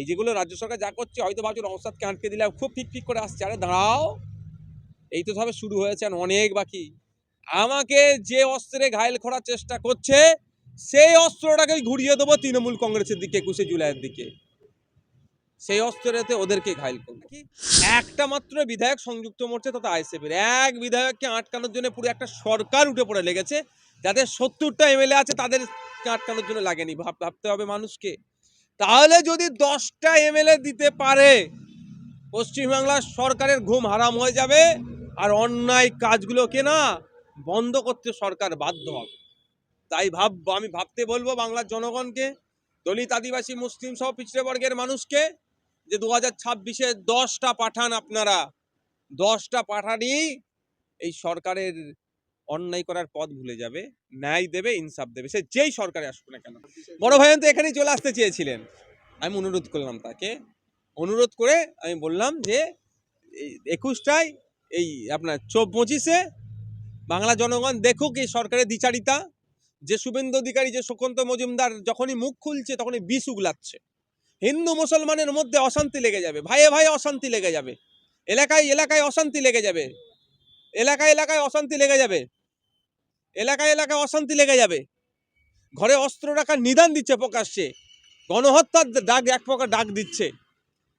এই যেগুলো রাজ্য সরকার যা করছে, হয়তো ভাবছেন অবসাদকে আটকে দিলে, খুব ফিক ফিক করে আসছে। আরে দাঁড়াও! এই তো সবে শুরু হয়েছে অনেক বাকি। আমাকে যে অস্ত্রে ঘায়েল করার চেষ্টা করছে, সেই অস্ত্রটাকে ঘুরিয়ে দেবো তৃণমূল কংগ্রেসের দিকে, একুশে জুলাইয়ের দিকে। সেই অস্ত্রেতে ওদেরকে ঘায়ল করব। একটা মাত্র বিধায়ক সংযুক্ত মোর্চা তথা আইসিএফের এক বিধায়ককে আটকানোর জন্য পুরো একটা সরকার উঠে পড়ে লেগেছে, যাদের সত্তরটা এমএলএ আছে, তাদের আটকানোর জন্য লাগেনি। ভাব, ভাবতে হবে মানুষকে। তাহলে যদি দশটা এমএলএ দিতে পারে, পশ্চিমবাংলার সরকারের ঘুম হারাম হয়ে যাবে আর অন্যায় কাজগুলোকে না বন্ধ করতে সরকার বাধ্য হবে। তাই ভাব, আমি ভাবতে বলব বাংলার জনগণকে, দলিত আদিবাসী, মুসলিম সহ পিছড়ে বর্গের মানুষকে যে দু হাজার ছাব্বিশে দশটা পাঠান আপনারা, দশটা পাঠানই এই সরকারের অন্যায় করার পথ ভুলে যাবে, ন্যায় দেবে, ইনসাফ দেবে, সে যেই সরকারে আসুক না কেন। বড় ভাইয়ান তো এখানেই চলে আসতে চেয়েছিলেন। আমি অনুরোধ করলাম তাকে। অনুরোধ করে আমি বললাম যে একুশটায় এই আপনার চো পঁচিশে বাংলা জনগণ দেখুক এই সরকারের দ্বিচারিতা। যে শুভেন্দু অধিকারী, যে সুকান্ত মজুমদার যখনই মুখ খুলছে তখনই বিষ উগলাচ্ছে। হিন্দু মুসলমানের মধ্যে অশান্তি লেগে যাবে, ভাইয়ে ভাইয়ে অশান্তি লেগে যাবে। এলাকায় এলাকায় অশান্তি লেগে যাবে। এলাকায় এলাকায় অশান্তি লেগে যাবে। এলাকায় এলাকায় অশান্তি লেগে যাবে। ঘরে অস্ত্র রাখার নিদান দিচ্ছে প্রকাশ্যে। গণহত্যার ডাক এক প্রকার ডাক দিচ্ছে।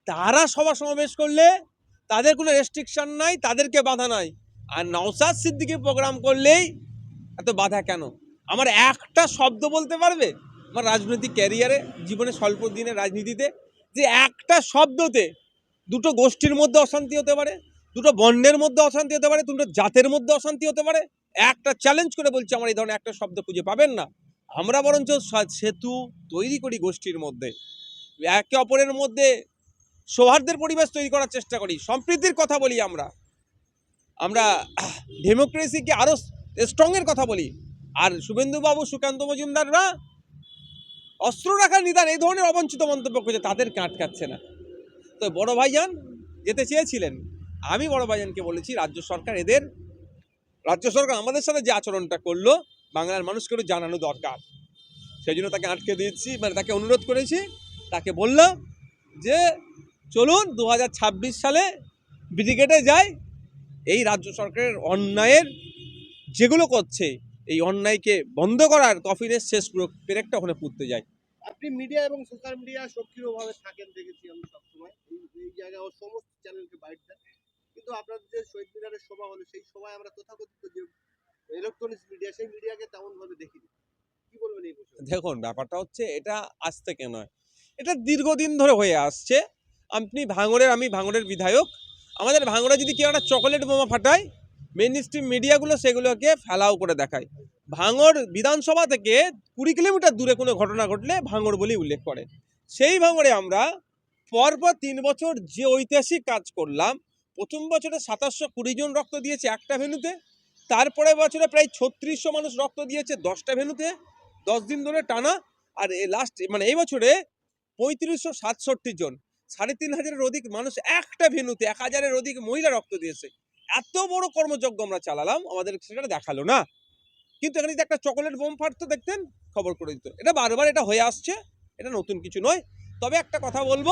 তারা সভা সমাবেশ করলে তাদের কোনো রেস্ট্রিকশন নাই, তাদেরকে বাধা নাই। আর নওসাদ সিদ্দিকি প্রোগ্রাম করলেই এত বাধা কেন? আমার একটা শব্দ বলতে পারবে? আমার রাজনৈতিক ক্যারিয়ারে জীবনে স্বল্প দিনে রাজনীতিতে, যে একটা শব্দতে দুটো গোষ্ঠীর মধ্যে অশান্তি হতে পারে, দুটো বর্ণের মধ্যে অশান্তি হতে পারে, দুটো জাতের মধ্যে অশান্তি হতে পারে একটা চ্যালেঞ্জ করে বলছি, আমার এই ধরনের একটা শব্দ খুঁজে পাবেন না। আমরা বরঞ্চ সেতু তৈরি করি গোষ্ঠীর মধ্যে। একে অপরের মধ্যে সৌহার্দ্যের পরিবেশ তৈরি করার চেষ্টা করি। সম্প্রীতির কথা বলি আমরা। আমরা ডেমোক্রেসিকে আরও স্ট্রংয়ের কথা বলি। আর শুভেন্দুবাবু, সুকান্ত মজুমদাররা অস্ত্র রাখার নিদান, এই ধরনের অবঞ্চিত মন্তব্য করছে তাদেরকে আটকাচ্ছে না। তো বড় ভাইজান, যেতে চেয়েছিলেন। আমি বড় ভাইজানকে বলেছি, রাজ্য সরকার এদের রাজ্য সরকার আমাদের সাথে যে আচরণটা করল, বাংলার মানুষকে জানানো দরকার। সেই জন্য তাকে আটকে দিয়েছি মানে তাকে অনুরোধ করেছি, তাকে বললাম যে, চলুন দু হাজার ছাব্বিশ সালে ব্রিগেডে যাই, এই রাজ্য সরকারের অন্যায়ের যেগুলো করছে, এই অন্যায়কে বন্ধ করার কফিনের শেষ পুরো পেরেকটা ওখানে পুঁততে যায় আপনি মিডিয়া এবং সোশ্যাল মিডিয়া সক্রিয়ভাবে থাকেন দেখেছি আমি সবসময়। এই জায়গায় সমস্ত চ্যানেলকে দেন। কিন্তু আপনাদের যে শহীদ মিনারের সভা হলো, সেই সময় আমরা তথাকথিত যে ইলেকট্রনিক্স মিডিয়া সেই মিডিয়াকে তেমন ভাবে দেখিনি। কি বলবেন এই বিষয়ে দেখুন, ব্যাপারটা হচ্ছে এটা আজ থেকে নয়। এটা দীর্ঘদিন ধরে হয়ে আসছে। আপনি ভাঙড়ের, আমি ভাঙড়ের বিধায়ক। আমাদের ভাঙড়ে যদি কেউ একটা চকোলেট বোমা ফাটায় মেন স্ট্রিম মিডিয়াগুলো সেগুলোকে ফেলাও করে দেখায়। ভাঙড় বিধানসভা থেকে কুড়ি কিলোমিটার দূরে কোনো ঘটনা ঘটলে ভাঙড় বলেই উল্লেখ করে সেই ভাঙড়ে আমরা পরপর তিন বছর যে ঐতিহাসিক কাজ করলাম প্রথম বছরে সাতাশশো কুড়ি জন রক্ত দিয়েছে একটা ভেনুতে তারপরে বছরে প্রায় ছত্রিশশো মানুষ রক্ত দিয়েছে দশটা ভেনুতে দশ দিন ধরে টানা, আর লাস্ট মানে এই বছরে পঁয়ত্রিশশো সাতষট্টি জন, সাড়ে তিন হাজারের অধিক মানুষ একটা ভেনুতে এক হাজারের অধিক মহিলা রক্ত দিয়েছে। এত বড় কর্মযজ্ঞ আমরা চালালাম, আমাদের সেটা দেখাল না। কিন্তু এখানে যদি একটা চকোলেট বোম ফাটতো দেখতেন, খবর করে দিত। এটা বারবার এটা হয়ে আসছে, এটা নতুন কিছু নয়। তবে একটা কথা বলব,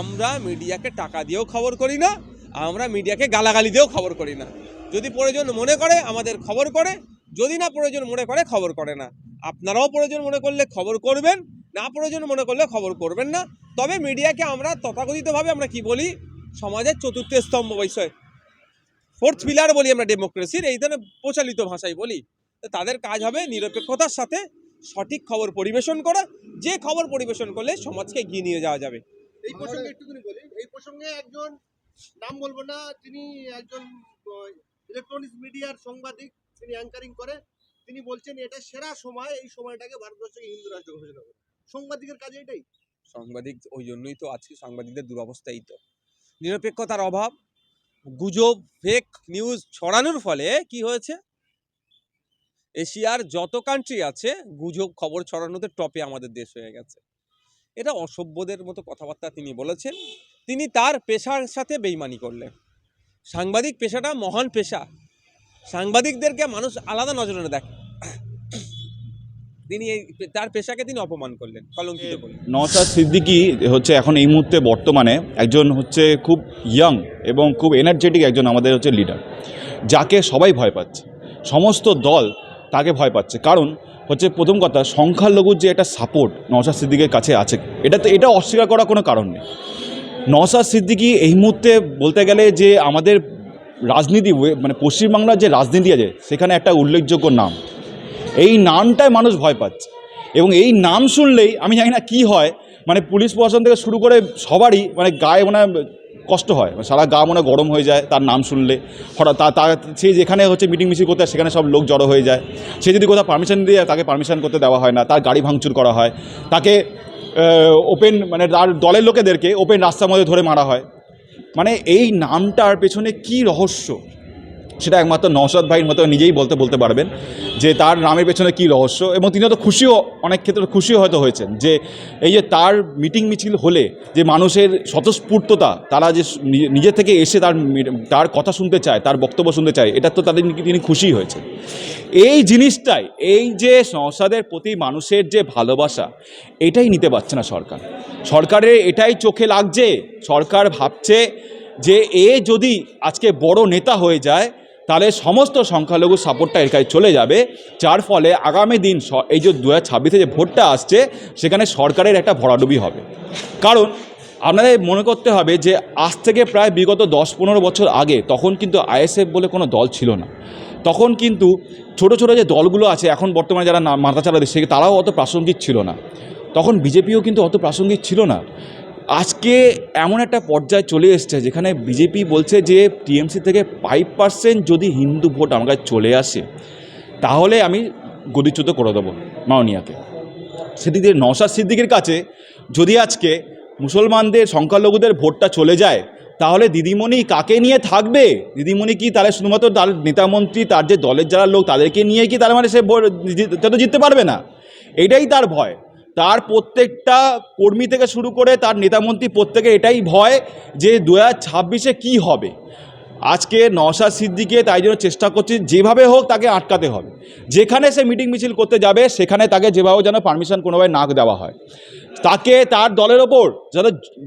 আমরা মিডিয়াকে টাকা দিয়েও খবর করি না। আমরা মিডিয়াকে গালাগালি দিয়েও খবর করি না। যদি প্রয়োজন মনে করে, আমাদের খবর করে। যদি না প্রয়োজন মনে করে, খবর করে না। আপনারাও প্রয়োজন মনে করলে খবর করবেন, না প্রয়োজন মনে করলে খবর করবেন না। তবে মিডিয়াকে আমরা তথাকথিতভাবে আমরা কি বলি? সমাজের চতুর্থ স্তম্ভ বিষয়। ফোর্থ পিলার বলি আমরা ডেমোক্রেসির এই ধরনের প্রচলিত ভাষায় বলি। তাদের কাজ হবে নিরপেক্ষতার সাথে সঠিক খবর পরিবেশন করা। যে খবর পরিবেশন করলে সমাজকে এগিয়ে নিয়ে যাওয়া যাবে। এই প্রসঙ্গে একটুখানি বলি। এই প্রসঙ্গে একজন নাম বলব না, তিনি একজন ইলেকট্রনিক্স মিডিয়ার সাংবাদিক, তিনি অ্যাঙ্কারিং করে। তিনি বলছেন, এটা সেরা সময়, এই সময়টাকে ভারতবর্ষকে হিন্দু রাষ্ট্র ঘোষণা করে সাংবাদিকের কাজে এটাই। সাংবাদিক, ওই জন্যই তো আজকে সাংবাদিকদের দুরবস্থাই তো। নিরপেক্ষতার অভাব, গুজব ফেক নিউজ ছড়ানোর ফলে কি হয়েছে? এশিয়ার যত কান্ট্রি আছে, গুজব খবর ছড়ানোতে টপে আমাদের দেশ হয়ে গেছে। এটা অসভ্যদের মতো কথাবার্তা তিনি বলেছেন। তিনি তার পেশার সাথে বেইমানি করলেন। সাংবাদিক পেশাটা মহান পেশা। সাংবাদিকদেরকে মানুষ আলাদা নজরে দেখে, তিনি তার পেশাকে তিনি অপমান করলেন, কলঙ্কিত করলেন। নওশাদ সিদ্দিকি হচ্ছে এখন এই মুহূর্তে বর্তমানে একজন হচ্ছে খুব ইয়াং এবং খুব এনার্জেটিক একজন আমাদের হচ্ছে লিডার যাকে সবাই ভয় পাচ্ছে। সমস্ত দল তাকে ভয় পাচ্ছে। কারণ হচ্ছে প্রথম কথা, সংখ্যালঘুর যে একটা সাপোর্ট নওশাদ সিদ্দিকের কাছে আছে, এটা তো, এটা অস্বীকার করার কোনো কারণ নেই। নওশাদ সিদ্দিকি এই মুহূর্তে বলতে গেলে যে আমাদের রাজনীতি মানে পশ্চিমবাংলার যে রাজনীতি আছে, সেখানে একটা উল্লেখযোগ্য নাম। এই নামটায় মানুষ ভয় পাচ্ছে। এবং এই নাম শুনলেই আমি জানি না কি হয় মানে পুলিশ প্রশাসন থেকে শুরু করে সবারই মানে গায়ে মানে কষ্ট হয়। মানে সারা গা মনে গরম হয়ে যায় তার নাম শুনলে। হঠাৎ তা তা, সে যেখানে হচ্ছে মিটিং মিছিল করতে, সেখানে সব লোক জড়ো হয়ে যায়। সে যদি কোথাও পারমিশন দিয়ে তাকে পারমিশন করতে দেওয়া হয় না, তার গাড়ি ভাঙচুর করা হয়, তাকে ওপেন মানে তার দলের লোকেদেরকে ওপেন রাস্তার মধ্যে ধরে মারা হয়। মানে এই নামটার পেছনে কি রহস্য? সেটা একমাত্র নওশাদ ভাইয়ের মতো নিজেই বলতে বলতে পারবেন যে তার নামের পেছনে কী রহস্য এবং তিনি হয়তো খুশিও, অনেক ক্ষেত্রে খুশিও হয়তো হয়েছেন যে এই যে তার মিটিং মিছিল হলে যে মানুষের স্বতঃস্ফূর্ততা, তারা যে নিজে- থেকে এসে তার তার কথা শুনতে চায়, তার বক্তব্য শুনতে চায়, এটা তো তাদের তিনি খুশি হয়েছে এই জিনিসটাই, এই যে সংসদের প্রতি মানুষের যে ভালোবাসা, এটাই নিতে পারছে না সরকার। সরকারের এটাই চোখে লাগছে, সরকার ভাবছে যে এ যদি আজকে বড় নেতা হয়ে যায়, তাহলে সমস্ত সংখ্যালঘু সাপোর্টটা এর কাছে চলে যাবে। যার ফলে আগামী দিন এই যে দু হাজার যে ভোটটা আসছে, সেখানে সরকারের একটা ভরাডুবি হবে। কারণ আপনাদের মনে করতে হবে যে আজ থেকে প্রায় বিগত দশ পনেরো বছর আগে, তখন কিন্তু আইএসএফ বলে কোনো দল ছিল না। তখন কিন্তু ছোট ছোট যে দলগুলো আছে, এখন বর্তমানে যারা মাথাচাড়া দিচ্ছে তারাও অত প্রাসঙ্গিক ছিল না। তখন বিজেপিও কিন্তু অত প্রাসঙ্গিক ছিল না। আজকে এমন একটা পর্যায়ে চলে এসছে, যেখানে বিজেপি বলছে যে, টিএমসি থেকে ফাইভ পার্সেন্ট যদি হিন্দু ভোট আমার কাছে চলে আসে, তাহলে আমি গদিচ্যুত করে দেবো মাওনিয়াকে সেদিক দিয়ে নওশাদ সিদ্দিকের কাছে যদি আজকে মুসলমানদের, সংখ্যালঘুদের ভোটটা চলে যায় তাহলে দিদিমণি কাকে নিয়ে থাকবে? দিদিমণি কি তাহলে শুধুমাত্র তার নেতামন্ত্রী, তার যে দলের যারা লোক, তাদেরকে নিয়ে কি তার মানে সে তো জিততে পারবে না? এটাই তার ভয়। তার প্রত্যেকটা কর্মী থেকে শুরু করে তার নেতামন্ত্রী প্রত্যেকে এটাই ভয় যে দু হাজার ছাব্বিশে কী হবে? আজকে নওশাদ সিদ্দিকে তাই জন্য চেষ্টা করছি যেভাবে হোক তাকে আটকাতে হবে। যেখানে সে মিটিং মিছিল করতে যাবে, সেখানে তাকে যেভাবে যেন পারমিশন কোনোভাবে না দেওয়া হয়। তাকে তার দলের ওপর যেন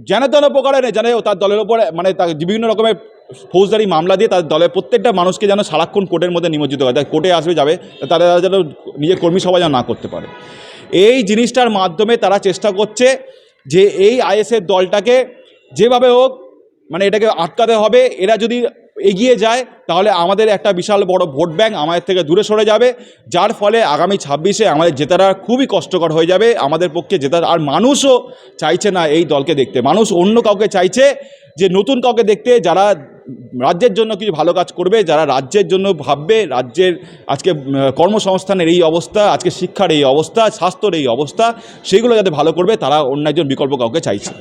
যেন তেন প্রকারে নেই, যেন তার দলের ওপর মানে তাকে বিভিন্ন রকমের ফৌজদারি মামলা দিয়ে তার দলের প্রত্যেকটা মানুষকে যেন সারাক্ষণ কোর্টের মধ্যে নিমজ্জিত হয় তাই কোর্টে আসবে, যাবে তারা যেন নিজের কর্মী সভা যেন না করতে পারে। এই জিনিসটার মাধ্যমে তারা চেষ্টা করছে যে এই আইএসের দলটাকে যেভাবে হোক মানে এটাকে আটকাতে হবে। এরা যদি এগিয়ে যায়, তাহলে আমাদের একটা বিশাল বড় ভোট ব্যাঙ্ক আমাদের থেকে দূরে সরে যাবে। যার ফলে আগামী ছাব্বিশে আমাদের জেতাটা খুবই কষ্টকর হয়ে যাবে। আমাদের পক্ষে জেতার আর মানুষও চাইছে না এই দলকে দেখতে। মানুষ অন্য কাউকে চাইছে যে নতুন কাউকে দেখতে। যারা রাজ্যের জন্য কিছু ভালো কাজ করবে, যারা রাজ্যের জন্য ভাববে, রাজ্যের আজকে কর্মসংস্থানের এই অবস্থা, আজকে শিক্ষার এই অবস্থা, স্বাস্থ্যর এই অবস্থা সেগুলো যাতে ভালো করবে, তারা অন্য একজন বিকল্প কাউকে চাইছে।